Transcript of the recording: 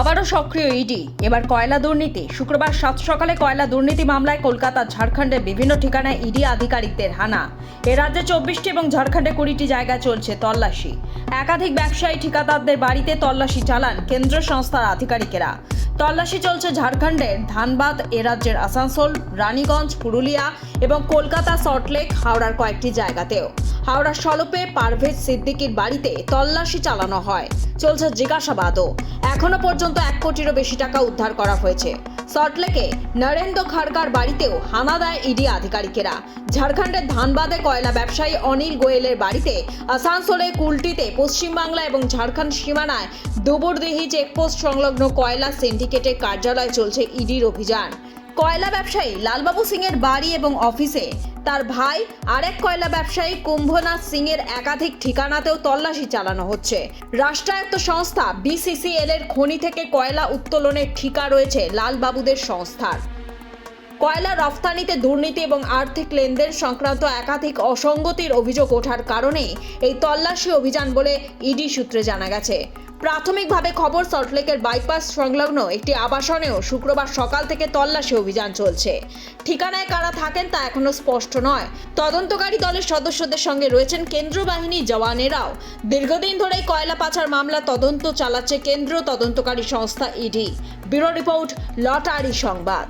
আবারও সক্রিয় ইডি। এবার কয়লা দুর্নীতি। শুক্রবার সাত সকালে কয়লা দুর্নীতি মামলায় কলকাতা ঝাড়খণ্ডের বিভিন্ন ঠিকানায় ইডি আধিকারিকদের হানা। এ রাজ্যে চব্বিশটি এবং ঝাড়খণ্ডে কুড়িটি জায়গায় চলছে তল্লাশি। একাধিক ব্যবসায়ী, ঠিকাদারদের বাড়িতে তল্লাশি চালান কেন্দ্র সংস্থার আধিকারিকেরা। তল্লাশি চলছে ঝাড়খণ্ডের ধানবাদ, এ রাজ্যের আসানসোল, রানীগঞ্জ, পুরুলিয়া এবং কলকাতা সল্টলেক হাওড়ার কয়েকটি জায়গাতেও। হাওড়ার সলপে, পারভেজ সিদ্দিকির বাড়িতে তল্লাশি চালানো হয়। চলছে জিজ্ঞাসাবাদও। এখনও পর্যন্ত এক কোটিরও বেশি টাকা উদ্ধার করা হয়েছে। সল্টলেকে নরেন্দ্র খাড়কার বাড়িতেও হানা দেয় ইডি আধিকারিকেরা। ঝাড়খণ্ডের ধানবাদে কয়লা ব্যবসায়ী অনিল গোয়েলের বাড়িতে আসানসোলে কুলটিতে পশ্চিমবাংলা এবং ঝাড়খণ্ড সীমানায় দুবুরদিহি চেকপোস্ট সংলগ্ন কয়লা সিন্ডিকেটের কার্যালয়ে চলছে ইডির অভিযান। কয়লা ব্যবসায়ী লালবাবু সিং এর বাড়ি এবং অফিসে। তার ভাই আরেক কয়লা ব্যবসায়ী কুম্ভনাথ সিং এর একাধিক ঠিকানাতেও তল্লাশি চালানো হচ্ছে। রাষ্ট্রায়ত্ত সংস্থা বিসিসিএল এর খনি থেকে কয়লা উত্তোলনের ঠিকা রয়েছে লালবাবুদের সংস্থার। কয়লা রফতানিতে দুর্নীতি এবং আর্থিক লেনদেন সংক্রান্ত একাধিক অসঙ্গতির অভিযোগ ওঠার কারণে এই তল্লাশি অভিযান বলে ইডি সূত্রে জানা গেছে। প্রাথমিকভাবে খবর সল্টলেকের বাইপাস সংলগ্ন একটি আবাসনেও শুক্রবার সকাল থেকে তল্লাশি অভিযান চলছে। ঠিকানায় কারা থাকেন তা এখনও স্পষ্ট নয়। তদন্তকারী দলের সদস্যদের সঙ্গে রয়েছেন কেন্দ্র বাহিনীর জওয়ানেরাও। দীর্ঘদিন ধরেই কয়লা পাচার মামলা তদন্ত চালাচ্ছে কেন্দ্র তদন্তকারী সংস্থা ইডি। ব্যুরো রিপোর্ট, লটারি সংবাদ।